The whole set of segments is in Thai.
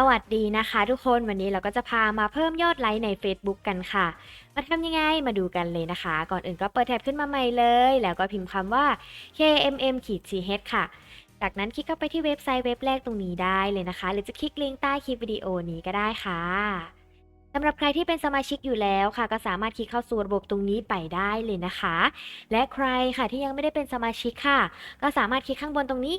สวัสดีนะคะทุกคนวันนี้เราก็จะพามาเพิ่มยอดไลค์ใน Facebook กันค่ะ มาทำยังไงมาดูกันเลยนะคะ ก่อนอื่นก็เปิดแท็บขึ้นมาใหม่เลย แล้วก็พิมพ์คำว่า kmm ขีด ch ค่ะ จากนั้นคลิกเข้าไปที่เว็บไซต์เว็บแรกตรงนี้ได้เลยนะคะ หรือจะคลิกลิงก์ใต้คลิปวิดีโอนี้ก็ได้ค่ะสำหรับใครที่เป็นสมาชิกอยู่แล้วค่ะ ก็สามารถคลิกเข้าสู่ระบบตรงนี้ไปได้เลยนะคะ และใครค่ะที่ยังไม่ได้เป็นสมาชิกค่ะ ก็สามารถคลิกข้างบนตรงนี้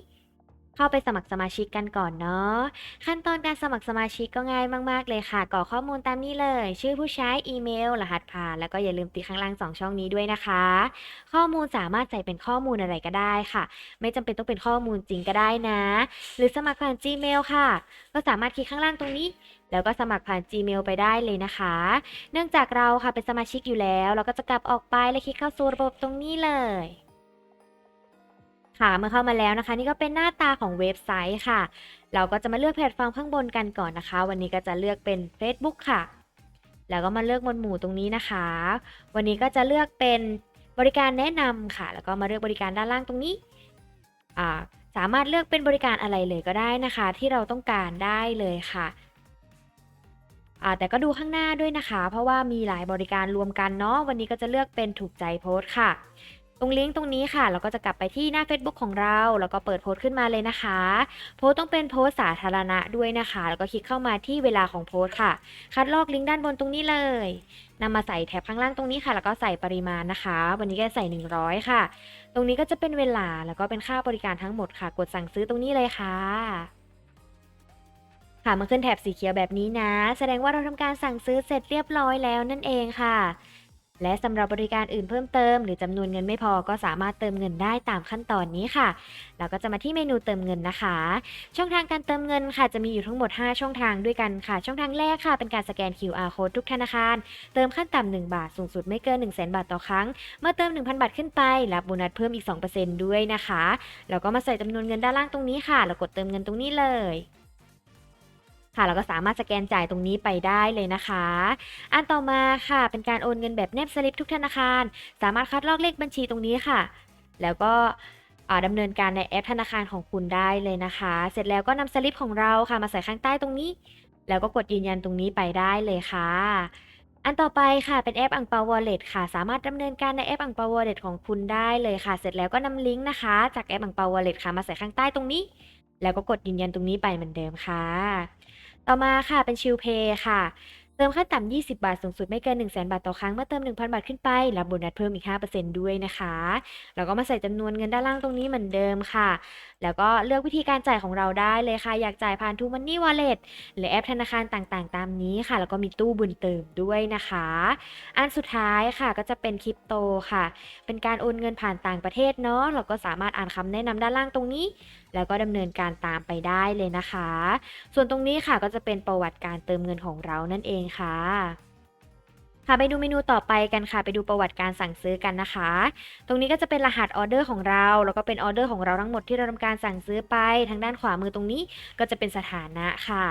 เข้าไปสมัครสมาชิกกันก่อนเนาะ ขั้นตอนการสมัครสมาชิกก็ง่ายมาก ๆ เลยค่ะกรอกข้อมูลตามนี้เลย ชื่อผู้ใช้ อีเมล รหัสผ่าน แล้วก็อย่าลืมติดข้างล่าง 2 ช่องนี้ด้วยนะคะ ข้อมูลสามารถใส่เป็นข้อมูลอะไรก็ได้ค่ะ ไม่จำเป็นต้องเป็นข้อมูลจริงก็ได้นะ หรือสมัครผ่าน Gmail ค่ะ ก็สามารถคลิกข้างล่างตรงนี้ แล้วก็สมัครผ่าน Gmail ไปได้เลยนะคะ เนื่องจากเราค่ะเป็นสมาชิกอยู่แล้ว เราก็จะกลับออกไปและคลิกเข้าสู่ระบบตรงนี้เลย ค่ะเมื่อเข้ามาแล้วนะคะ นี่ก็เป็นหน้าตาของเว็บไซต์ค่ะ เราก็จะมาเลือกแพลตฟอร์มข้างบนกันก่อนนะคะ วันนี้ก็จะเลือกเป็น Facebook ค่ะ แล้วก็มาเลือกหมวดหมู่ตรงนี้นะคะ วันนี้ก็จะเลือกเป็นบริการแนะนำค่ะ แล้วก็มาเลือกบริการด้านล่างตรงนี้สามารถเลือกเป็นบริการอะไรเลยก็ได้นะคะ ที่เราต้องการได้เลยค่ะแต่ก็ดูข้างหน้าด้วยนะคะ เพราะว่ามีหลายบริการรวมกันเนาะวันนี้ก็จะเลือกเป็นถูกใจโพสต์ค่ะ ตรงลิงก์ตรงนี้ค่ะ เราก็จะกลับไปที่หน้า Facebook ของเรา แล้วก็เปิดโพสต์ขึ้นมาเลยนะคะ โพสต์ต้องเป็นโพสต์สาธารณะด้วยนะคะ แล้วก็คลิกเข้ามาที่เวลาของโพสต์ค่ะ คัดลอกลิงก์ด้านบนตรงนี้เลยนำมาใส่แถบข้างล่างตรงนี้ค่ะ แล้วก็ใส่ปริมาณนะคะ วันนี้ก็ใส่ 100 ค่ะ ตรงนี้ก็จะเป็นเวลา แล้วก็เป็นค่าบริการทั้งหมดค่ะ กดสั่งซื้อตรงนี้เลยค่ะค่ะมาขึ้นแถบสีเขียวแบบนี้นะ แสดงว่าเราทำการสั่งซื้อเสร็จเรียบร้อยแล้วนั่นเองค่ะ และสำหรับบริการอื่นเพิ่มเติม หรือจำนวนเงินไม่พอก็สามารถเติมเงินได้ตามขั้นตอนนี้ค่ะ เราก็จะมาที่เมนูเติมเงินนะคะ ช่องทางการเติมเงินค่ะ จะมีอยู่ทั้งหมด 5 ช่องทางด้วยกันค่ะ ช่องทางแรกค่ะ เป็นการสแกน QR code ทุกธนาคาร เติมขั้นต่ำ1บาท สูงสุดไม่เกิน 1 0 0 0 0แบาทต่อครั้ง เมื่อเติม 1,000 บาทขึ้นไป รับโบนัสเพิ่มอีก 2%ด้วยนะคะ แล้วก็มาใส่จำนวนเงินด้านล่างตรงนี้ค่ะ แล้วกดเติมเงินตรงนี้เลย ค่ะเราก็สามารถสแกนจ่ายตรงนี้ไปได้เลยนะคะ อันต่อมาค่ะเป็นการโอนเงินแบบแนบสลิปทุกธนาคาร สามารถคัดลอกเลขบัญชีตรงนี้ค่ะ แล้วก็อ่าดำเนินการในแอปธนาคารของคุณได้เลยนะคะ เสร็จแล้วก็นำสลิปของเราค่ะมาใส่ข้างใต้ตรงนี้ แล้วก็กดยืนยันตรงนี้ไปได้เลยค่ะ อันต่อไปค่ะเป็นแอปอังเปาวอลเล็ตค่ะ สามารถดำเนินการในแอปอังเปาวอลเล็ตของคุณได้เลยค่ะ เสร็จแล้วก็นำลิงก์นะคะ จากแอปอังเปาวอลเล็ตค่ะมาใส่ข้างใต้ตรงนี้ แล้วก็กดยืนยันตรงนี้ไปเหมือนเดิมค่ะ ต่อมาค่ะเป็นชิลเพย์ค่ะ เติมขั้นต่ำ 20 บาท สูงสุดไม่เกิน 1 0 0 0 0 0 บาทต่อครั้ง เมื่อเติม 1,000 บาทขึ้นไป รับโบนัสเพิ่มอีก 5%ด้วยนะคะ แล้วก็มาใส่จำนวนเงินด้านล่างตรงนี้เหมือนเดิมค่ะ แล้วก็เลือกวิธีการจ่ายของเราได้เลยค่ะ อยากจ่ายผ่าน t ูมันนี่วอลเล็ตหรือแอปธนาคารต่างๆ ตามนี้ค่ะ แล้วก็มีตู้บุญเติมด้วยนะคะ อันสุดท้ายค่ะก็จะเป็นคริปโตค่ะ เป็นการโอนเงินผ่านต่างประเทศเนาะ เราก็สามารถอ่านคำแนะนำด้านล่างตรงนี้ แล้วก็ดำเนินการตามไปได้เลยนะคะ ส่วนตรงนี้ค่ะก็จะเป็นประวัติการเติมเงินของเรานั่นเองค่ะค่ะไปดูเมนูต่อไปกันค่ะ ไปดูประวัติการสั่งซื้อกันนะคะ ตรงนี้ก็จะเป็นรหัสออเดอร์ของเรา แล้วก็เป็นออเดอร์ของเราทั้งหมดที่เราทำการสั่งซื้อไป ทางด้านขวามือตรงนี้ก็จะเป็นสถานะค่ะ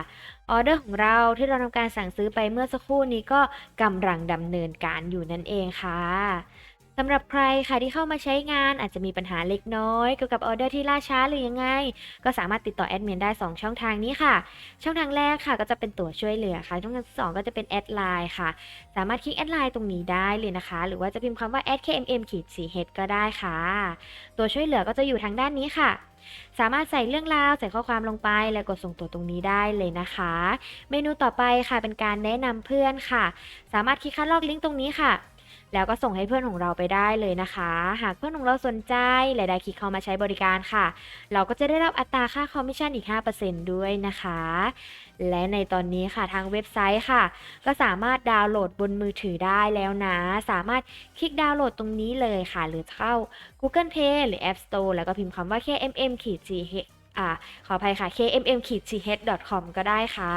ออเดอร์ของเราที่เราทำการสั่งซื้อไปเมื่อสักครู่นี้ก็กำลังดำเนินการอยู่นั่นเองค่ะ สำหรับใครค่ะที่เข้ามาใช้งานอาจจะมีปัญหาเล็กน้อยเกี่ยวกับออเดอร์ที่ล่าช้าหรือยังไง ก็สามารถติดต่อแอดมินได้ 2 ช่องทางนี้ค่ะ ช่องทางแรกค่ะก็จะเป็นตัวช่วยเหลือค่ะ ช่องทางสองก็จะเป็นแอดไลน์ค่ะ สามารถคลิกแอดไลน์ตรงนี้ได้เลยนะคะ หรือว่าจะพิมพ์คำว่า @kmm ขีด ch ก็ได้ค่ะ ตัวช่วยเหลือก็จะอยู่ทางด้านนี้ค่ะสามารถใส่เรื่องราวใส่ข้อความลงไปและกดส่งตัวตรงนี้ได้เลยนะคะ เมนูต่อไปค่ะเป็นการแนะนำเพื่อนค่ะ สามารถคลิกคัดลอกลิงก์ตรงนี้ค่ะ แล้วก็ส่งให้เพื่อนของเราไปได้เลยนะคะ หากเพื่อนของเราสนใจและได้คลิกเข้ามาใช้บริการค่ะ เราก็จะได้รับอัตราค่าคอมมิชชั่นอีก 5%ด้วยนะคะ และในตอนนี้ค่ะทางเว็บไซต์ค่ะ ก็สามารถดาวน์โหลดบนมือถือได้แล้วนะ สามารถคลิกดาวน์โหลดตรงนี้เลยค่ะ หรือเข้า Google Play หรือ App Store แล้วก็พิมพ์คำว่า kmm ขีด ch อ่าขออภัยค่ะ kmm ขีด ch com ก็ได้ค่ะ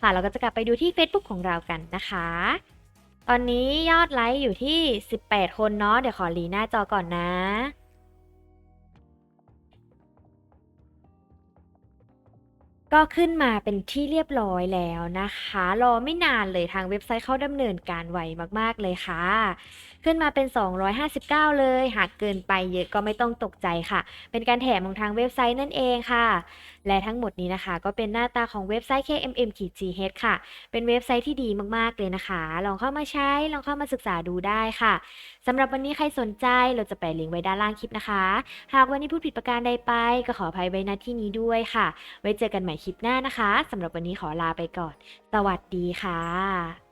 ค่ะ เราก็จะกลับไปดูที่ Facebook ของเรากันนะคะ ตอนนี้ยอดไลค์อยู่ที่ 18 คนเนาะ เดี๋ยวขอรีหน้าจอก่อนนะ ก็ขึ้นมาเป็นที่เรียบร้อยแล้วนะคะ รอไม่นานเลยทางเว็บไซต์เขาดำเนินการไวมากๆเลยค่ะ ขึ้นมาเป็น 259 เลย หากเกินไปเยอะก็ไม่ต้องตกใจค่ะ เป็นการแถมของทางเว็บไซต์นั่นเองค่ะ และทั้งหมดนี้นะคะ ก็เป็นหน้าตาของเว็บไซต์ KMM-GH ค่ะ เป็นเว็บไซต์ที่ดีมากๆเลยนะคะ ลองเข้ามาใช้ ลองเข้ามาศึกษาดูได้ค่ะสำหรับวันนี้ใครสนใจเราจะแปะลิงก์ไว้ด้านล่างคลิปนะคะ หากวันนี้พูดผิดประการใดไป ก็ขออภัยไว้ณที่นี้ด้วยค่ะ ไว้เจอกันใหม่คลิปหน้านะคะสำหรับวันนี้ขอลาไปก่อน สวัสดีค่ะ